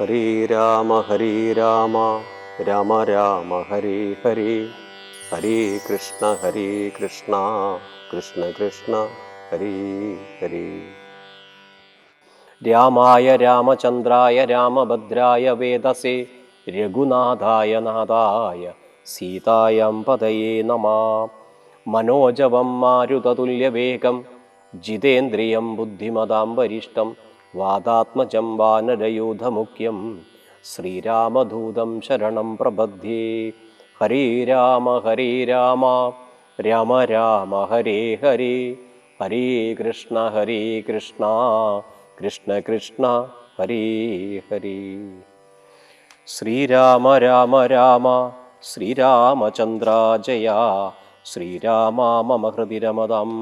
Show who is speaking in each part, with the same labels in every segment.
Speaker 1: ഹരേ രാമ ഹരേ രാമ രാമ രാമ ഹരേ ഹരേ ഹരേ കൃഷ്ണ ഹരേ കൃഷ്ണ കൃഷ്ണ കൃഷ്ണ ഹരേ ഹരേ രാമായ രാമചന്ദ്രായ രാമഭദ്രായ വേദസേ രഘുനാഥായ നാഥായ സീതായം പതയേ നമ മനോജവം മാരുതതുല്യവേഗം ജിതേന്ദ്രിയം ബുദ്ധിമതാം വരിഷ്ടം വാദാത്മജം ശ്രീരാമധൂതം ശരണം പ്രപദ്ധ്യേ ഹരേ രാമ ഹരേ രാമ. രാമ രാമ ഹരേ ഹരേ. ഹരേ കൃഷ്ണ ഹരേ കൃഷ്ണ. കൃഷ്ണ കൃഷ്ണ ഹരേ ഹരേ. ശ്രീരാമ രാമ രാമ. ശ്രീരാമചന്ദ്ര ജയ ശ്രീരാമ മമ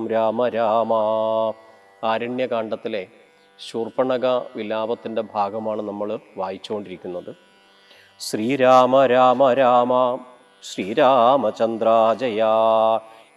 Speaker 1: രാമ രാമ. ആരണ്യകാണ്ഡത്തിലെ ശൂർപ്പണക വിലാപത്തിന്റെ ഭാഗമാണ് നമ്മൾ വായിച്ചുകൊണ്ടിരിക്കുന്നത്. ശ്രീരാമ രാമ രാമ ശ്രീരാമചന്ദ്രാജയ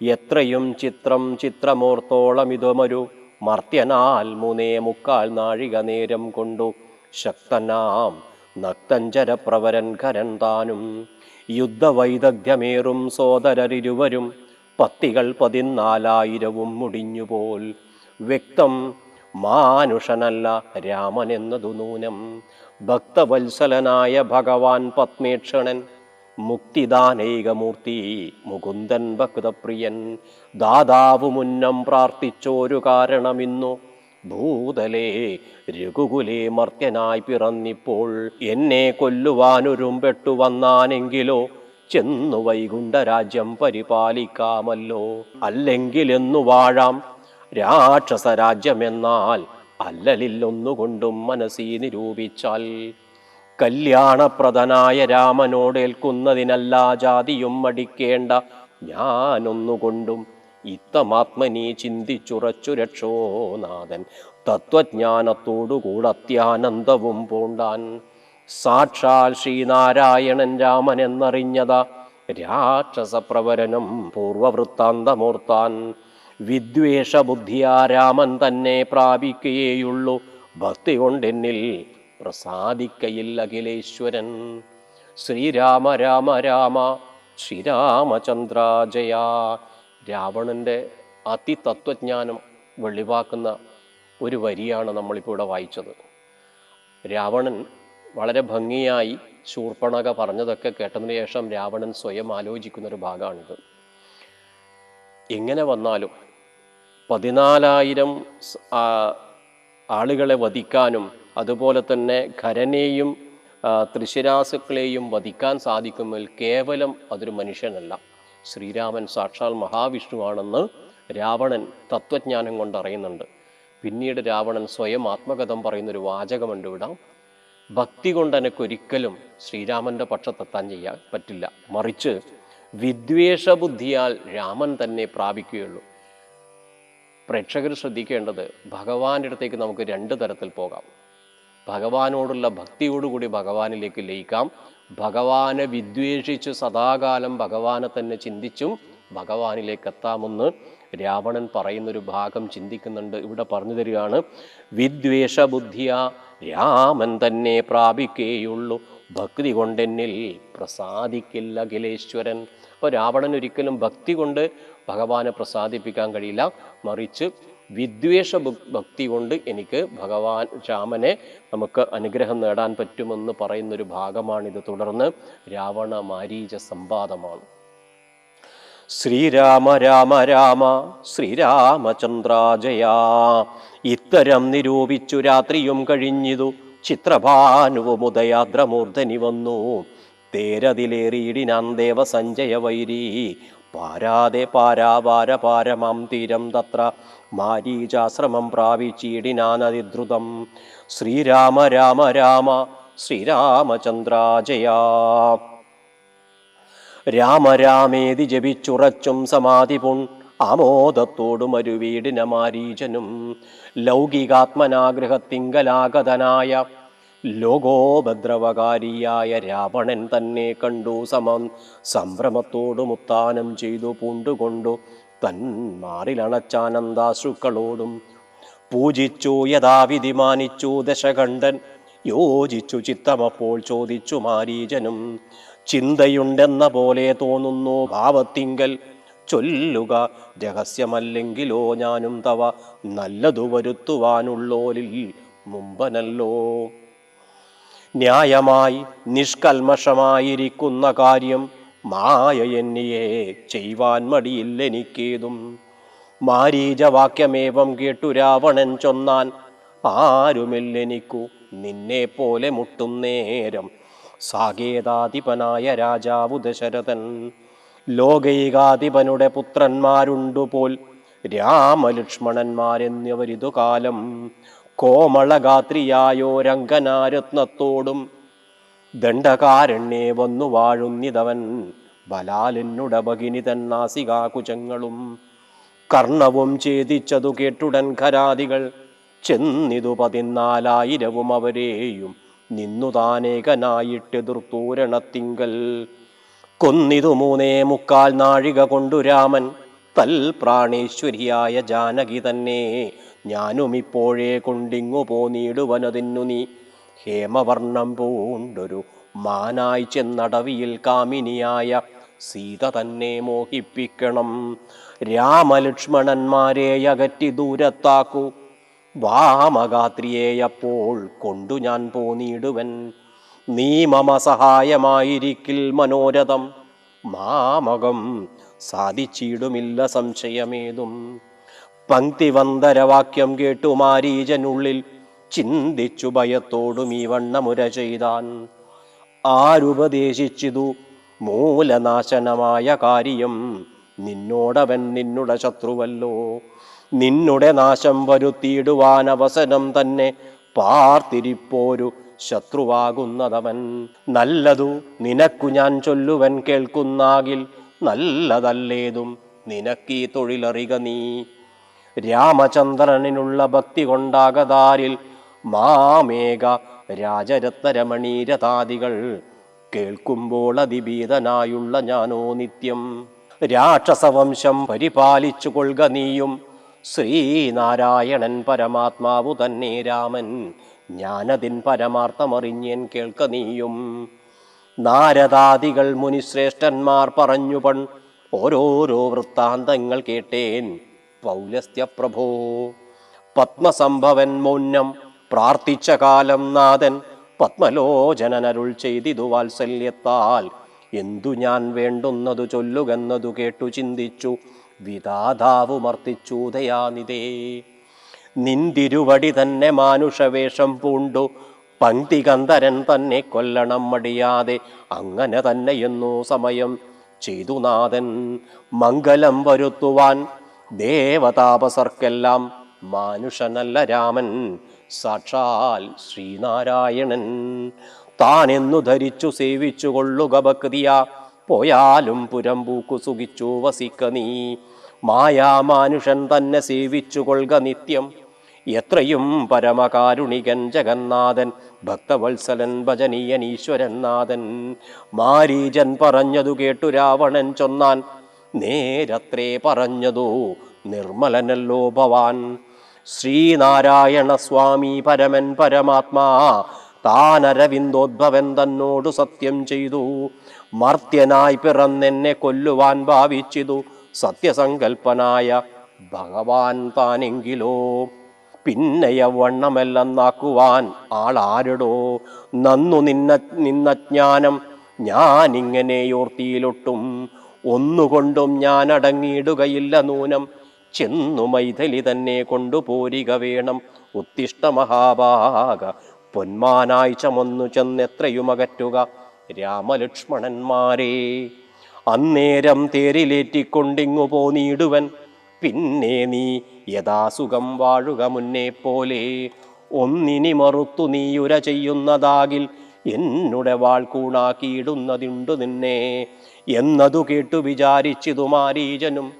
Speaker 1: എത്രയും ചിത്രം ചിത്രമോർത്തോളം ഇതുമൊരു മർത്യനാൽ മൂന്നേ മുക്കാൽ നാഴിക നേരം കൊണ്ടു ശക്തനാം നക്തഞ്ചരപ്രവരൻ കരൻ താനും. യുദ്ധവൈദഗ്ധ്യമേറും സോദരരിരുവരും പത്തികൾ പതിനാലായിരവും മുടിഞ്ഞുപോൽ. വ്യക്തം മാനുഷനല്ല രാമൻ എന്നതു നൂനം. ഭക്തവത്സലനായ ഭഗവാൻ പത്മേക്ഷണൻ മുക്തിദാനൈകമൂർത്തി മുകുന്ദൻ ഭക്തപ്രിയൻ. ദാതാവ് മുന്നം പ്രാർത്ഥിച്ചോരു കാരണമിന്നു. ഭൂതലേ രഘുകുലേ മർത്യനായി പിറന്നിപ്പോൾ എന്നെ കൊല്ലുവാനൊരുമ്പെട്ടു വന്നാനെങ്കിലോ ചെന്നു വൈകുണ്ഠരാജ്യം പരിപാലിക്കാമല്ലോ. അല്ലെങ്കിലെന്നു വാഴാം. രാക്ഷസരാജ്യമെന്നാൽ അല്ലലില്ലൊന്നുകൊണ്ടും മനസ്സി നിരൂപിച്ചാൽ. കല്യാണപ്രദനായ രാമനോടേൽക്കുന്നതിനല്ലാ ജാതിയും മടിക്കേണ്ട. ഞാനൊന്നുകൊണ്ടും ഇത്തമാത്മനീ ചിന്തിച്ചുറച്ചു രക്ഷോനാഥൻ തത്വജ്ഞാനത്തോടുകൂടെ അത്യാനന്ദവും പൂണ്ടാൻ. സാക്ഷാൽ ശ്രീനാരായണൻ രാമൻ എന്നറിഞ്ഞതാ രാക്ഷസപ്രവരനും പൂർവവൃത്താന്തമോർത്താൻ. വിദ്വേഷബുദ്ധിയാ രാമൻ തന്നെ പ്രാപിക്കുകയുള്ളൂ ഭക്തി കൊണ്ടെന്നിൽ പ്രസാദിക്കയില്ല അഖിലേശ്വരൻ. ശ്രീരാമ രാമ രാമ ശ്രീരാമചന്ദ്ര ജയ രാവണന്റെ അതിതത്വജ്ഞാനം വെളിവാക്കുന്ന ഒരു വരിയാണ് നമ്മളിപ്പോൾ ഇവിടെ വായിച്ചത്. രാവണൻ വളരെ ഭംഗിയായി ശൂർപ്പണക പറഞ്ഞതൊക്കെ കേട്ടതിന് ശേഷം രാവണൻ സ്വയം ആലോചിക്കുന്നൊരു ഭാഗമാണിത്. എങ്ങനെ വന്നാലും പതിനാലായിരം ആളുകളെ വധിക്കാനും അതുപോലെ തന്നെ ഖരനെയും തൃശിരാസുക്കളെയും വധിക്കാൻ സാധിക്കുമ്പോൾ കേവലം അതൊരു മനുഷ്യനല്ല. ശ്രീരാമൻ സാക്ഷാൽ മഹാവിഷ്ണുവാണെന്ന് രാവണൻ തത്വജ്ഞാനം കൊണ്ട് അറിയുന്നുണ്ട്. പിന്നീട് രാവണൻ സ്വയം ആത്മകഥം പറയുന്നൊരു വാചകമുണ്ട് വിടാം ഭക്തി കൊണ്ട് എനിക്കൊരിക്കലും ശ്രീരാമന്റെ പക്ഷത്തെത്താൻ ചെയ്യാൻ പറ്റില്ല. മറിച്ച് വിദ്വേഷബുദ്ധിയാൽ രാമൻ തന്നെ പ്രാപിക്കുകയുള്ളൂ. പ്രേക്ഷകർ ശ്രദ്ധിക്കേണ്ടത് ഭഗവാന്റെ അടുത്തേക്ക് നമുക്ക് രണ്ട് തരത്തിൽ പോകാം. ഭഗവാനോടുള്ള ഭക്തിയോടുകൂടി ഭഗവാനിലേക്ക് ലയിക്കാം. ഭഗവാനെ വിദ്വേഷിച്ച് സദാകാലം ഭഗവാനെ തന്നെ ചിന്തിച്ചും ഭഗവാനിലേക്ക് എത്താമെന്ന് രാവണൻ പറയുന്നൊരു ഭാഗം ചിന്തിക്കുന്നുണ്ട്. ഇവിടെ പറഞ്ഞു തരികയാണ് വിദ്വേഷബുദ്ധിയ രാമൻ തന്നെ പ്രാപിക്കേയുള്ളൂ. ഭക്തി കൊണ്ടെന്നിൽ പ്രസാദിക്കില്ല അഖിലേശ്വരൻ. അപ്പോൾ രാവണൻ ഒരിക്കലും ഭക്തി കൊണ്ട് ഭഗവാനെ പ്രസാദിപ്പിക്കാൻ കഴിയില്ല. മറിച്ച് വിദ്വേഷ ഭക്തി കൊണ്ട് എനിക്ക് ഭഗവാൻ രാമനെ നമുക്ക് അനുഗ്രഹം നേടാൻ പറ്റുമെന്ന് പറയുന്നൊരു ഭാഗമാണിത്. തുടർന്ന് രാവണ മാരീച സംവാദമാണ്. ശ്രീരാമ രാമ രാമ ശ്രീരാമചന്ദ്രാജയാ. ഇത്തരം നിരൂപിച്ചു രാത്രിയും കഴിഞ്ഞിതു. ചിത്രഭാനുവുമുദയാദ്രമൂർധനി വന്നു തേരതിലേറിയിടിനാൻ ദേവസഞ്ജയ വൈരീ പാരാതെ പാരാവാര പാരമാം തീരം തത്ര മാരീചാശ്രമം പ്രാപിച്ചീടിനാനതിദ്രുതം ശ്രീരാമ രാമ രാമ ശ്രീരാമചന്ദ്ര രാമ രാമരാമേതി ജപിച്ചുറച്ചും സമാധി പുൺ ആമോദത്തോടും ഒരു വീടിന മാരീചനും ലൗകികാത്മനാഗ്രഹത്തിങ്കലാഗതനായ ലോകോപദ്രവകാരിയായ രാവണൻ തന്നെ കണ്ടു സമം. സംഭ്രമത്തോടു മുത്താനം ചെയ്തു പൂണ്ടുകൊണ്ടു തന്മാറിലണച്ചാനന്ദാശ്രുക്കളോടും പൂജിച്ചു യഥാവിധി മാനിച്ചു ദശകണ്ഠൻ. യോജിച്ചു ചിത്തമപ്പോൾ ചോദിച്ചു മാരീജനും ചിന്തയുണ്ടെന്ന പോലെ തോന്നുന്നു ഭാവത്തിങ്കൽ. ചൊല്ലുക രഹസ്യമല്ലെങ്കിലോ ഞാനും തവ. നല്ലതു വരുത്തുവാനുള്ളോലിൽ മുമ്പനല്ലോ. ന്യായമായി നിഷ്കൽമഷമായിരിക്കുന്ന കാര്യം മായ എന്നിയെ ചെയ്യുവാൻ മടിയില്ലെനിക്കേതും മാരീചവാക്യമേവം കേട്ടു രാവണൻ ചൊന്നാൻ ആരുമില്ലെനിക്കു നിന്നെ പോലെ മുട്ടും നേരം. സാകേതാധിപനായ രാജാവു ദശരഥൻ ലോകൈകാധിപനുടെ പുത്രന്മാരുണ്ടുപോൽ രാമലക്ഷ്മണന്മാരെന്നിവരിതു കാലം കോമളഗാത്രിയായോ രംഗനാരത്നത്തോടും ദണ്ഡകാരണ്യേ വന്നു വാഴുന്നിതവൻ ബലാലെന്നുട ഭഗിനി തന്നാസികാകുചങ്ങളും കർണവും ഛേദിച്ചതു കേട്ടുടൻ ഖരാദികൾ ചെന്നിതു പതിനാലായിരവും അവരെയും നിന്നു താനേകനായിട്ടെതിർത്തൂരണത്തിങ്കൽ കൊന്നിതു മൂന്നേ മുക്കാൽ നാഴിക കൊണ്ടു രാമൻ തൽ പ്രാണേശ്വരിയായ ജാനകി തന്നെ. ഞാനും ഇപ്പോഴേ കൊണ്ടിങ്ങു പോന്നിടുവനതിന്നു നീ. ഹേമവർണം പൂണ്ടൊരു മാനായി ചെന്നടവിയിൽ കാമിനിയായ സീത തന്നെ മോഹിപ്പിക്കണം. രാമലക്ഷ്മണന്മാരെ അകറ്റി ദൂരത്താക്കൂ. വാമഗാത്രിയേയപ്പോൾ കൊണ്ടു ഞാൻ പോന്നിടുവൻ. നീ മമ സഹായമായിരിക്കിൽ മനോരഥം. മാമകം സാധിച്ചിടുമില്ല സംശയമേതും. പങ്ക്തിവന്തരവാക്യം കേട്ടു മാരീജനുള്ളിൽ ചിന്തിച്ചു ഭയത്തോടും ഈ വണ്ണമുര ചെയ്താൻ. ആരുപദേശിച്ചിതു മൂലനാശനമായ കാര്യം. നിന്നോടവൻ നിന്നുടെ ശത്രുവല്ലോ. നിന്നുടെ നാശം വരുത്തിയിടുവാൻ അവസരം തന്നെ പാർത്തിരിപ്പോരു ശത്രുവാകുന്നതവൻ. നല്ലതു നിനക്കു ഞാൻ ചൊല്ലുവൻ കേൾക്കുന്നാകിൽ നല്ലതല്ലേതും നിനക്കീ തൊഴിലറിക നീ. രാമചന്ദ്രനിനുള്ള ഭക്തി കൊണ്ടാകതാരിൽ മാമേക രാജരത്നരമണീരതാദികൾ കേൾക്കുമ്പോൾ അതിഭീതനായുള്ള ഞാനോ നിത്യം. രാക്ഷസവംശം പരിപാലിച്ചു കൊള്ളുക നീയും ശ്രീനാരായണൻ പരമാത്മാവു തന്നെ രാമൻ. ഞാനതിൻ പരമാർത്ഥമറിഞ്ഞേൻ കേൾക്ക നീയും. നാരദാദികൾ മുനിശ്രേഷ്ഠന്മാർ പറഞ്ഞു പൺ ഓരോരോ വൃത്താന്തങ്ങൾ കേട്ടേൻ പൗലസ്ത്യപ്രഭോ. പത്മസംഭവൻ മൗന്യം പ്രാർത്ഥിച്ച കാലം നാഥൻ പത്മലോചനനരുൾ ചെയ്തിതു വാത്സല്യത്താൽ. എന്തു ഞാൻ വേണ്ടുന്നതു ചൊല്ലുകെന്നതു കേട്ടു ചിന്തിച്ചു വിധാതാവു മർത്തിച്ചു ദയാനിതേ നിന്തിരുവടി തന്നെ മാനുഷവേഷം പൂണ്ടു പങ്ക്തികന്ധരൻ തന്നെ കൊല്ലണം മടിയാതെ അങ്ങനെ തന്നെയെന്നു സമയം ചെയ്തു നാഥൻ. മംഗലം വരുത്തുവാൻ ദേവതാപസർക്കെല്ലാം മാനുഷനല്ല രാമൻ സാക്ഷാൽ ശ്രീനാരായണൻ. താനെന്നു ധരിച്ചു സേവിച്ചു കൊള്ളുക ഭക്തിയ പോയാലും പുരമ്പൂക്കു സുഖിച്ചു വസിക്ക നീ. മായാമാനുഷൻ തന്നെ സേവിച്ചു കൊള്ളുക നിത്യം എത്രയും പരമകാരുണികൻ ജഗന്നാഥൻ ഭക്തവത്സലൻ ഭജനീയൻ ഈശ്വരൻ നാഥൻ മാരീജൻ പറഞ്ഞതു കേട്ടു രാവണൻ ചൊന്നാൻ നേരത്രേ പറഞ്ഞതു നിർമ്മലനല്ലോ ഭവാൻ. ശ്രീനാരായണ സ്വാമി പരമൻ പരമാത്മാ താനരവിന്ദോദ്ഭവൻ തന്നോടു സത്യം ചെയ്തു. മർത്യനായി പിറന്നെന്നെ കൊല്ലുവാൻ ഭാവിച്ചിതു. സത്യസങ്കൽപ്പനായ ഭഗവാൻ താനെങ്കിലോ? പിന്നെയവണ്ണമെല്ലെന്നാക്കുവാൻ ആളാരടോ? നന്നു നിന്ന നിന്ന ജ്ഞാനം ഞാനിങ്ങനെയോർത്തിയിലൊട്ടും ഒന്നുകൊണ്ടും ഞാൻ അടങ്ങിയിടുകയില്ല നൂനം. ചെന്നു മൈഥലി തന്നെ കൊണ്ടുപോരിക വേണം. ഉത്തിഷ്ട മഹാഭാഗ പൊന്മാനായി ചമന്നു ചെന്നെത്രയുമകറ്റുക രാമലക്ഷ്മണന്മാരെ അന്നേരം തേരിലേറ്റിക്കൊണ്ടിങ്ങു പോനീടുവൻ പിന്നെ നീ യഥാസുഖം വാഴുക മുന്നേ പോലെ. ഒന്നിനി മറുത്തു നീയുര ചെയ്യുന്നതാകിൽ എന്നുടെ വാൾ കൂണാക്കിയിടുന്നതുണ്ടു നിന്നെ. എന്നതു കേട്ടു വിചാരിച്ചിതു മാരീജനും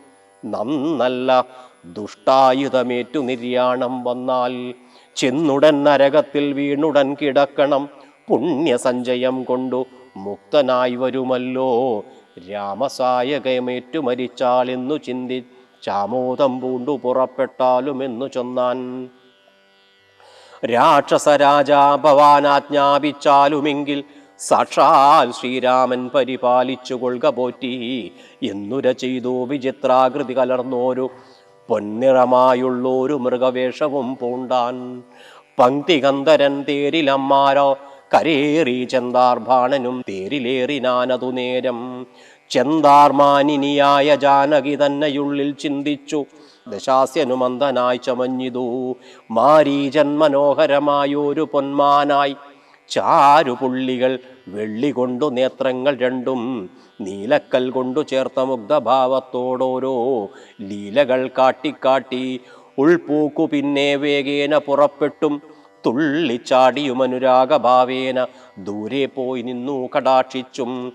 Speaker 1: നന്നല്ല ദുഷ്ടായുധമേറ്റു നിര്യാണം വന്നാൽ ചെന്നുടൻ നരകത്തിൽ വീണുടൻ കിടക്കണം. പുണ്യസഞ്ചയം കൊണ്ടു മുക്തനായി വരുമല്ലോ. രാമസായകമേറ്റു മരിച്ചാളെന്നു ചിന്തി ചാമോദം പൂണ്ടു പുറപ്പെട്ടാലുമെന്നു ചൊന്നാൻ. രാക്ഷസരാജാ ഭവാനാജ്ഞാപിച്ചാലുമെങ്കിൽ സാക്ഷാൽ ശ്രീരാമൻ പരിപാലിച്ചു കൊള്ളുക പോറ്റി. എന്നുര ചെയ്തു വിചിത്രാകൃതി കലർന്നോരു പൊന്നിറമായുള്ളൊരു മൃഗവേഷവും പൂണ്ടാൻ. പങ്ക്തികന്ധരൻ തേരിലമ്മാരോ കരേറി ചെന്താർഭാണനും തേരിലേറിനാനതു നേരം ചെന്താർമാനിനിയായ ജാനകി തന്നെയുള്ളിൽ ചിന്തിച്ചു. ദശാസ്യനുമന്ദനായി ചമഞ്ഞിതു. മാരീജൻ മനോഹരമായൊരു പൊന്മാനായി. ചാരുപുള്ളികൾ വെള്ളി കൊണ്ടു നേത്രങ്ങൾ രണ്ടും നീലക്കൽ കൊണ്ടു ചേർത്ത മുഗ്ധഭാവത്തോടോരോ ലീലകൾ കാട്ടിക്കാട്ടി ഉൾപൂക്കു പിന്നെ വേഗേന പുറപ്പെട്ടും. തുള്ളിച്ചാടിയുമനുരാഗഭാവേന ദൂരെ പോയി നിന്നു കടാക്ഷിച്ചും.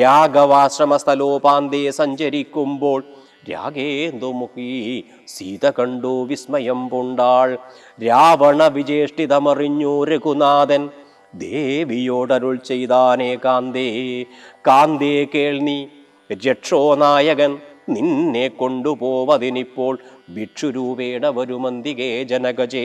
Speaker 1: രാഘവാശ്രമ സ്ഥലോപാന്തേ സഞ്ചരിക്കുമ്പോൾ രാഗേന്ദുമുഖി സീത കണ്ടു വിസ്മയം പൂണ്ടാൾ. രാവണ വിജേഷ്ടിതമറിഞ്ഞു രഘുനാഥൻ ദേവിയോടരുൾ ചെയ്താനേ കാന്തേ കാന്തേ കേൾനി രക്ഷോനായകൻ നിന്നെ കൊണ്ടുപോവതിനിപ്പോൾ ഭിക്ഷുരൂപേണ വരുമന്തികേ ജനകജേ.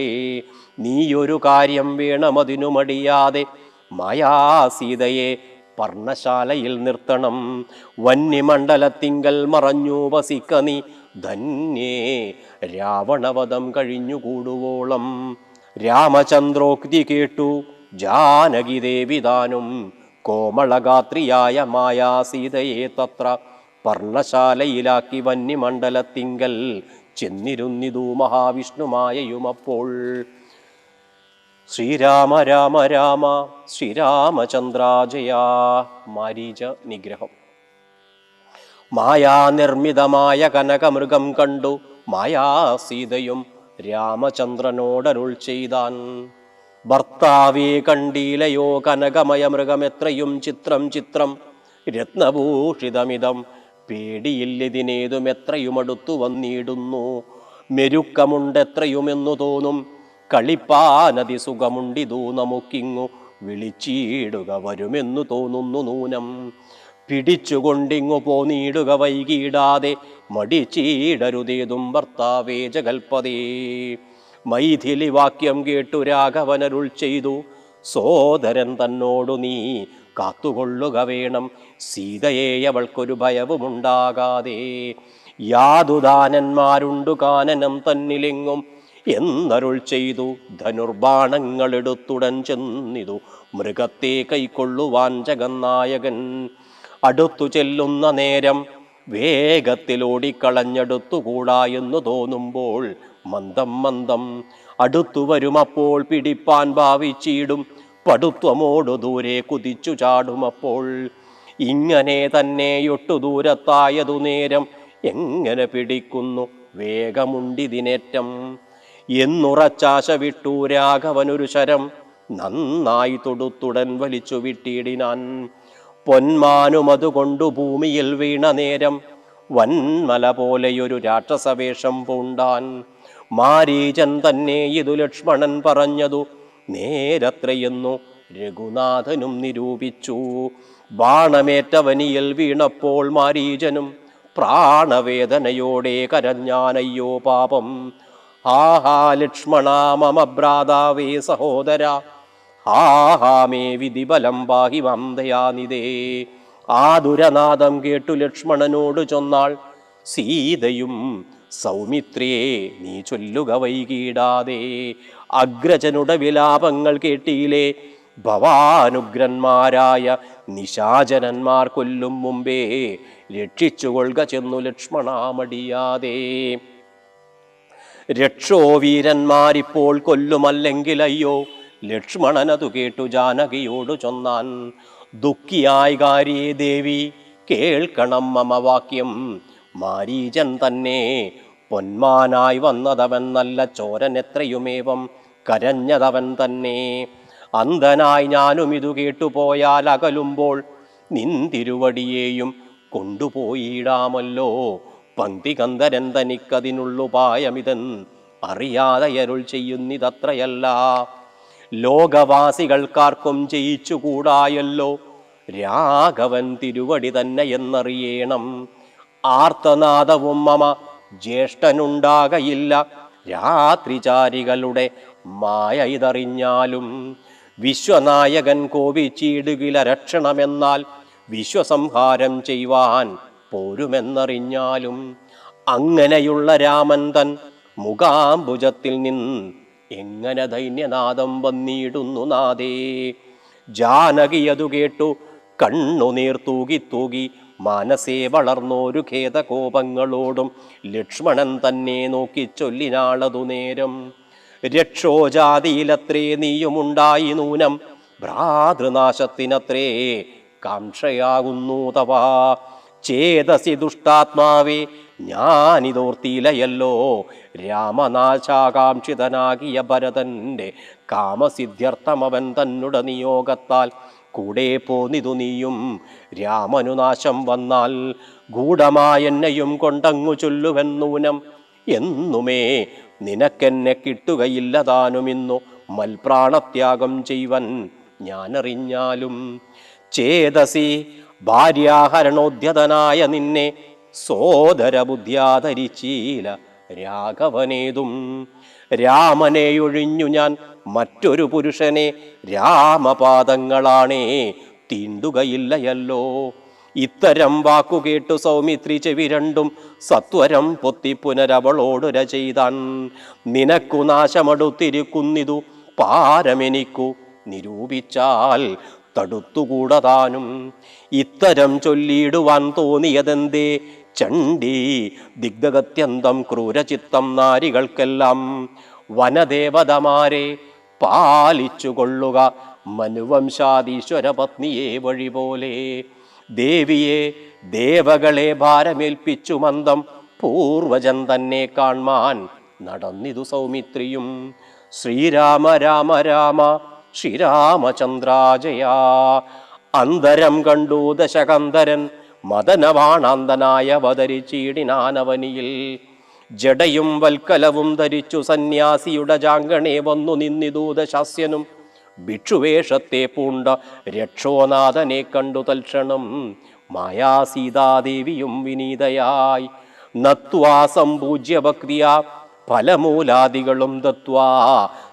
Speaker 1: നീയൊരു കാര്യം വേണമതിനു മടിയാതെ മായാസീതയെ പർണശാലയിൽ നിർത്തണം. വന്യമണ്ഡലത്തിങ്കൽ മറഞ്ഞു വസിക്ക നീ. ധന്യേ രാവണവധം കഴിഞ്ഞുകൂടുവോളം. രാമചന്ദ്രോക്തി കേട്ടു ജാനകി ദേവിതാനും കോമളഗാത്രിയായ മായാസീതയെ തത്ര പർണശാലയിലാക്കി വന്യമണ്ഡലത്തിങ്കൽ ചെന്നിരുന്നിതു മഹാവിഷ്ണുമായയുമപ്പോൾ. ശ്രീരാമ രാമ രാമ ശ്രീരാമചന്ദ്രാജയ മരീച നിഗ്രഹം. മായാനിർമ്മിതമായ കനകമൃഗം കണ്ടു മായാസീതയും രാമചന്ദ്രനോടരുൾ ചെയ്താൻ. ഭർത്താവേ കണ്ടീലയോ കനകമയ മൃഗമെത്രയും ചിത്രം ചിത്രം രത്നഭൂഷിതമിതം പേടിയില്ലിതിനേതും എത്രയും അടുത്തു വന്നിടുന്നു. മെരുക്കമുണ്ടെത്രയുമെന്നു തോന്നും. കളിപ്പാനതി സുഖമുണ്ടിതൂ നമുക്കിങ്ങു വിളിച്ചിടുക വരുമെന്നു തോന്നുന്നു നൂനം. പിടിച്ചുകൊണ്ടിങ്ങു പോനീടുക വൈകിടാതെ മടിച്ചീടരുതേതും ഭർത്താവേ ജഗൽപതേ. മൈഥിലി വാക്യം കേട്ടു രാഘവനരുൾ ചെയ്തു. സോദരൻ തന്നോടു നീ കാത്തുകൊള്ളുക വേണം. സീതയെ അവൾക്കൊരു ഭയവുമുണ്ടാകാതെ. യാതുദാനന്മാരുണ്ടു കാനനം തന്നിലെങ്ങും. എന്നരുൾ ചെയ്തു. ധനുർബാണങ്ങളെടുത്തുടൻ ചെന്നിതു. മൃഗത്തെ കൈക്കൊള്ളുവാൻ ജഗന്നായകൻ. അടുത്തു ചെല്ലുന്ന നേരം വേഗത്തിൽ ഓടിക്കളഞ്ഞെടുത്തുകൂടാ എന്ന് തോന്നുമ്പോൾ മന്ദം മന്ദം. അടുത്തു വരുമപ്പോൾ പിടിപ്പാൻ ഭാവിച്ചിടും. പടുത്വമോടു ദൂരെ കുതിച്ചു ചാടുമപ്പോൾ ഇങ്ങനെ തന്നെ ഒട്ടു ദൂരത്തായതു നേരം എങ്ങനെ പിടിക്കുന്നു വേഗമുണ്ടിതിനേറ്റം? എന്നുറച്ചാശ വിട്ടു രാഘവനൊരു ശരം നന്നായി തൊടുത്തുടൻ വലിച്ചു വിട്ടിടിനാൻ. പൊന്മാനും അതുകൊണ്ടു ഭൂമിയിൽ വീണ നേരം വൻമല പോലെയൊരു രാക്ഷസവേഷം പൂണ്ടാൻ. മാരീചൻ തന്നെ ഇതു ലക്ഷ്മണൻ പറഞ്ഞതു നേരത്രയെന്നു രഘുനാഥനും നിരൂപിച്ചു. ബാണമേറ്റവനിയിൽ വീണപ്പോൾ മാരീജനും പ്രാണവേദനയോടെ കരഞ്ഞാനയ്യോ പാപം. ആഹാ ലക്ഷ്മണ മമ ഭ്രാതാവേ സഹോദര ആഹാ മേ വിധിബലം പാഹി വന്ദയാനിതേ ആ ദുരനാദം കേട്ടു ലക്ഷ്മണനോട് ചൊന്നാൾ സീതയും സൗമിത്രിയെ നീ ചൊല്ലുക വൈകിടാതെ. അഗ്രജനുടെ വിലാപങ്ങൾ കേട്ടിയിലേ ഭവാനുഗ്രന്മാരായ നിശാചരന്മാർ കൊല്ലും മുമ്പേ രക്ഷിച്ചുകൊള്ളുക ചെന്നു ലക്ഷ്മണാമടിയാതെ. രക്ഷോ വീരന്മാരിപ്പോൾ കൊല്ലുമല്ലെങ്കിൽ അയ്യോ ലക്ഷ്മണനതു കേട്ടു ജാനകിയോടു ചൊന്നാൻ. ദുഃഖിയായി കാര്യേ ദേവി കേൾക്കണം മമ വാക്യം മാരീചൻ തന്നെ പൊന്മാനായി വന്നതവൻ നല്ല ചോരൻ എത്രയുമേവം കരഞ്ഞതവൻ തന്നെ. അന്ധനായി ഞാനും ഇതു കേട്ടുപോയാൽ അകലുമ്പോൾ നിന്തിരുവടിയെയും കൊണ്ടുപോയിടാമല്ലോ. പന്തികന്ധരൻ തനിക്കതിനുള്ളുപായമിതൻ അറിയാതെ അരുൾ ചെയ്യുന്നിതത്രയല്ല. ലോകവാസികൾക്കാർക്കും ജയിച്ചുകൂടായല്ലോ. രാഘവൻ തിരുവടി തന്നെ എന്നറിയണം. ആർത്തനാദവും മമ. ജ്യേഷ്ഠനുണ്ടാകയില്ല. രാത്രിചാരികളുടെ മായ ഇതറിഞ്ഞാലും വിശ്വനായകൻ കോപിച്ചീടുകില രക്ഷണമെന്നാൽ വിശ്വസംഹാരം ചെയ്യുവാൻ പോരുമെന്നറിഞ്ഞാലും അങ്ങനെയുള്ള രാമൻ തൻ മുഖാംബുജത്തിൽ നിന്ന് എങ്ങനെ ദൈന്യനാദം വന്നിടുന്നു നാദേ ജാനകിയതു കേട്ടു കണ്ണുനീർ തൂകി തൂകി മനസ്സേ വളർന്നോരു ഖേദകോപങ്ങളോടും ലക്ഷ്മണൻ തന്നെ നോക്കി ചൊല്ലിനാളതു നേരം. രക്ഷോജാതിയിലത്രേ നീയുമുണ്ടായി നൂനം ഭ്രാതൃനാശത്തിനത്രേ കാംക്ഷയാകുന്നു തവാ. ചേതസി ദുഷ്ടാത്മാവേ ഞാനിതോർത്തിയിലയല്ലോ. രാമനാശാകാംക്ഷിതനാകിയ ഭരതന്റെ കാമസിദ്ധ്യർത്ഥമവൻ തന്നുട നിയോഗത്താൽ കൂടെ പോന്നിതു നീയും. രാമനുനാശം വന്നാൽ ഗൂഢമായെന്നെയും കൊണ്ടങ്ങു ചൊല്ലുവെന്നൂനം എന്നുമേ നിനക്കെന്നെ കിട്ടുകയില്ലതാനുമിന്നു മൽപ്രാണത്യാഗം ചെയ്വൻ ഞാനറിഞ്ഞാലും. ചേതസി ഭാര്യാഹരണോദ്യതനായ നിന്നെ സോദര ബുദ്ധ്യാധരിച്ചീല രാഘവനേതും. രാമനെയൊഴിഞ്ഞു ഞാൻ മറ്റൊരു പുരുഷനെ രാമപാദങ്ങളാണേ തീണ്ടുകയില്ലയല്ലോ. ഇത്തരം വാക്കുകേട്ടു സൗമിത്രി ചെവി രണ്ടും സത്വരം പൊത്തി പുനരവളോടുര ചെയ്താൻ. നിനക്കു നാശമടുത്തിരിക്കുന്നിതു പാരമെനിക്കു നിരൂപിച്ചാൽ തടുത്തുകൂടതാനും. ഇത്തരം ചൊല്ലിയിടുവാൻ തോന്നിയതെന്തേ? ചണ്ഡി ദിഗ്ധഗത്യന്തം ക്രൂരചിത്തം നാരികൾക്കെല്ലാം. വനദേവതമാരെ പാലിച്ചു കൊള്ളുക മനുവംശാദീശ്വര പത്നിയെ വഴി പോലെ ദേവിയെ ദേവകളെ ഭാരമേൽപ്പിച്ചു മന്ദം പൂർവജൻ തന്നെ കാൺമാൻ. നടന്നിതു സൗമിത്രിയും. ശ്രീരാമ രാമ രാമ ശ്രീരാമചന്ദ്രാജയാ. അന്തരം കണ്ടു ദശകന്ധരൻ മദനവാണാന്തനായ അവതരിച്ചീടിനാനവനിയിൽ ജടയും വൽക്കലവും ധരിച്ചു സന്യാസിയുടെ ജാങ്കണേ വന്നു നിന്നിതൂത ശാസ്യനും ഭിക്ഷുവേഷത്തെ പൂണ്ട രക്ഷോനാഥനെ കണ്ടു തൽക്ഷണം മായാസീതാദേവിയും വിനീതയായി. നത്വാ സംപൂജ്യ ഭക്തിയ ഫലമൂലാദികളും ദത്വാ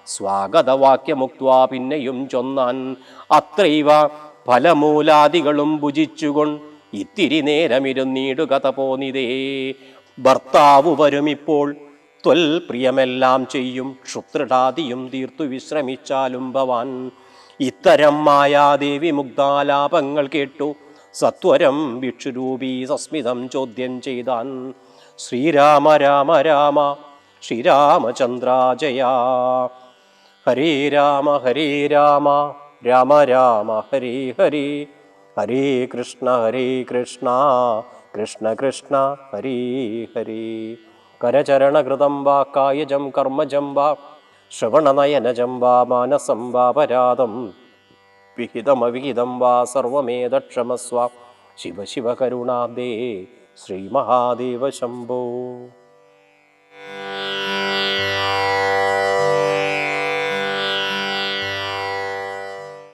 Speaker 1: സ്വാഗതവാക്യമുക്വാ പിന്നെയും ചൊന്നാൻ. അത്രൈവ ഫലമൂലാദികളും ഭുജിച്ചുകൊൺ ഇത്തിരി നേരമിരുന്നീടുകഥ പോന്നിതേ. ഭർത്താവ് വരുമിപ്പോൾ ത്വൽ പ്രിയമെല്ലാം ചെയ്യും. ക്ഷുത്രടാദിയും തീർത്തു വിശ്രമിച്ചാലും ഭവാൻ. ഇത്തരം മായാദേവി മുഗ്ധാലാപങ്ങൾ കേട്ടു. സത്വരം ഭിക്ഷുരൂപി സസ്മിതം ചോദ്യം ചെയ്താൻ. ശ്രീരാമ രാമ രാമ ശ്രീരാമചന്ദ്രാജയാ. ഹരേ രാമ ഹരേ രാമ രാമ രാമ ഹരേ ഹരേ. ഹരേ കൃഷ്ണ ഹരേ കൃഷ്ണ. കൃഷ്ണ കൃഷ്ണ ഹരി ഹരി. കരചരണകൃതം വാ കായജം കർമ്മജം വാ ശ്രവണനയനജം വാ മാനസം വാ പരാതം വിഹിതമവിഹിതം വാ സർവമേതക്ഷമസ്വ. ശിവ ശിവ കരുണാബ്ദേ ശ്രീമഹാദേവ ശംഭോ.